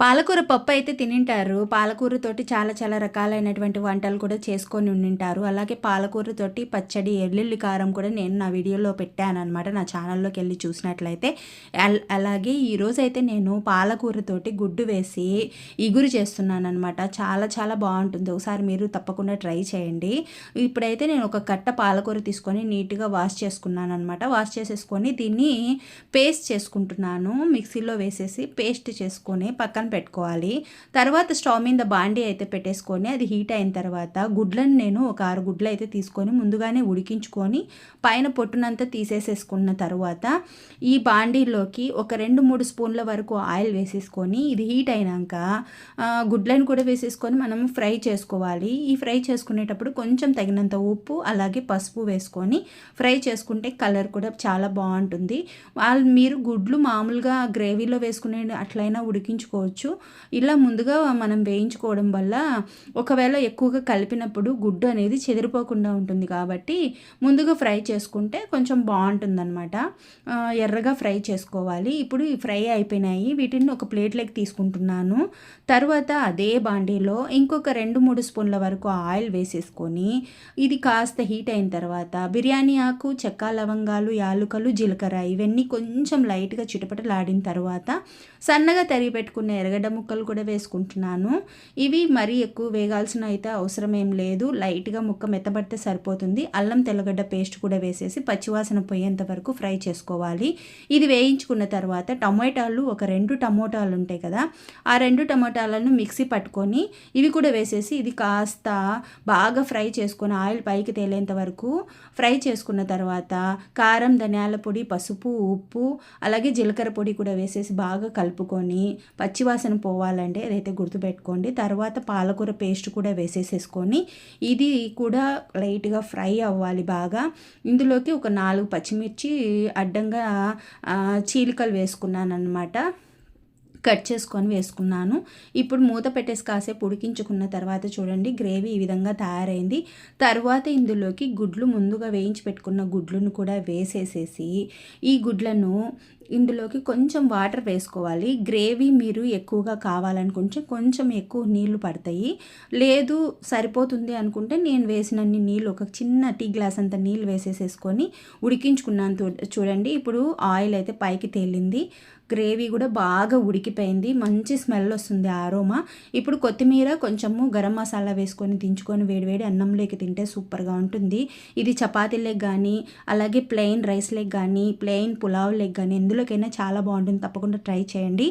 పాలకూర పప్పు అయితే తినింటారు. పాలకూరతోటి చాలా చాలా రకాలైనటువంటి వంటలు కూడా చేసుకొని ఉండింటారు. అలాగే పాలకూరతోటి పచ్చడి ఎల్లుల్లి కారం కూడా నేను నా వీడియోలో పెట్టాను అనమాట నా ఛానల్లోకి వెళ్ళి చూసినట్లయితే. అలాగే ఈరోజు అయితే నేను పాలకూరతోటి గుడ్డు వేసి ఇగురు చేస్తున్నాను అనమాట చాలా చాలా బాగుంటుంది. ఒకసారి మీరు తప్పకుండా ట్రై చేయండి. ఇప్పుడైతే నేను ఒక కట్ట పాలకూర తీసుకొని నీట్గా వాష్ చేసుకున్నాను అనమాట వాష్ చేసేసుకొని దీన్ని పేస్ట్ చేసుకుంటున్నాను. మిక్సీలో వేసేసి పేస్ట్ చేసుకొని పక్కన పెట్టుకోవాలి. తర్వాత స్టవ్ మీద బాండీ అయితే పెట్టేసుకొని అది హీట్ అయిన తర్వాత గుడ్లను నేను ఒక ఆరు గుడ్లు అయితే తీసుకొని ముందుగానే ఉడికించుకొని పైన పొట్టునంతా తీసేసేసుకున్న తర్వాత ఈ బాండీలోకి ఒక రెండు మూడు స్పూన్ల వరకు ఆయిల్ వేసేసుకొని ఇది హీట్ అయినాక గుడ్లను కూడా వేసేసుకొని మనం ఫ్రై చేసుకోవాలి. ఈ ఫ్రై చేసుకునేటప్పుడు కొంచెం తగినంత ఉప్పు అలాగే పసుపు వేసుకొని ఫ్రై చేసుకుంటే కలర్ కూడా చాలా బాగుంటుంది. వాళ్ళు మీరు గుడ్లు మామూలుగా గ్రేవీలో వేసుకునే అట్లయినా ఉడికించుకోవచ్చు. ఇలా ముందుగా మనం వేయించుకోవడం వల్ల ఒకవేళ ఎక్కువగా కలిపినప్పుడు గుడ్డు అనేది చెదిరిపోకుండా ఉంటుంది కాబట్టి ముందుగా ఫ్రై చేసుకుంటే కొంచెం బాగుంటుందన్నమాట. ఎర్రగా ఫ్రై చేసుకోవాలి. ఇప్పుడు ఈ ఫ్రై అయిపోయినాయి. వీటిని ఒక ప్లేట్లోకి తీసుకుంటున్నాను. తర్వాత అదే బాండీలో ఇంకొక రెండు మూడు స్పూన్ల వరకు ఆయిల్ వేసేసుకొని ఇది కాస్త హీట్ అయిన తర్వాత బిర్యానీ ఆకు చెక్క లవంగాలు యాలుకలు జీలకర్ర ఇవన్నీ కొంచెం లైట్గా చిటపటలాడిన తర్వాత సన్నగా తరిగి పెట్టుకున్న ఎర్రగడ్డ ముక్కలు కూడా వేసుకుంటున్నాను. ఇవి మరీ ఎక్కువ వేగాల్సిన అయితే అవసరం ఏం లేదు. లైట్గా ముక్క మెత్తబడితే సరిపోతుంది. అల్లం తెల్లగడ్డ పేస్ట్ కూడా వేసేసి పచ్చివాసన పోయేంత వరకు ఫ్రై చేసుకోవాలి. ఇది వేయించుకున్న తర్వాత టమోటాలు ఒక రెండు టమోటాలు ఉంటాయి కదా ఆ రెండు టమోటాలను మిక్సీ పట్టుకొని ఇవి కూడా వేసేసి ఇది కాస్త బాగా ఫ్రై చేసుకొని ఆయిల్ పైకి తేలేంత వరకు ఫ్రై చేసుకున్న తర్వాత కారం ధనియాల పొడి పసుపు ఉప్పు అలాగే జీలకర్ర పొడి కూడా వేసేసి బాగా కలుపుకొని పచ్చి పచ్చివాసన పోవాలంటే అదైతే గుర్తుపెట్టుకోండి తర్వాత పాలకూర పేస్ట్ కూడా వేసేసేసుకొని ఇది కూడా లైట్గా ఫ్రై అవ్వాలి బాగా. ఇందులోకి ఒక నాలుగు పచ్చిమిర్చి అడ్డంగా చీలికలు వేసుకున్నాను అనమాట కట్ చేసుకొని వేసుకున్నాను. ఇప్పుడు మూత పెట్టేసి కాసేపు ఉడికించుకున్న తర్వాత చూడండి గ్రేవీ ఈ విధంగా తయారైంది. తర్వాత ఇందులోకి గుడ్లు ముందుగా వేయించి పెట్టుకున్న గుడ్లను కూడా వేసేసేసి ఈ గుడ్లను ఇందులోకి కొంచెం వాటర్ వేసుకోవాలి. గ్రేవీ మీరు ఎక్కువగా కావాలనుకుంటే కొంచెం ఎక్కువ నీళ్ళు పడతాయి. లేదు సరిపోతుంది అనుకుంటే నేను వేసినన్ని నీళ్ళు ఒక చిన్న టీ గ్లాస్ అంత నీళ్ళు వేసేసేసుకొని ఉడికించుకున్నాను. చూ- చూడండి ఇప్పుడు ఆయిల్ అయితే పైకి తేలింది. గ్రేవీ కూడా బాగా ఉడికిపోయింది. మంచి స్మెల్ వస్తుంది ఆరోమా ఇప్పుడు కొత్తిమీర కొంచెము గరం మసాలా వేసుకొని దించుకొని వేడివేడి అన్నంలోకి తింటే సూపర్గా ఉంటుంది. ఇది చపాతీలకు కానీ అలాగే ప్లెయిన్ రైస్లకు కానీ ప్లెయిన్ పులావ్ లెగ్ కానీ ఎందులోకైనా చాలా బాగుంటుంది. తప్పకుండా ట్రై చేయండి.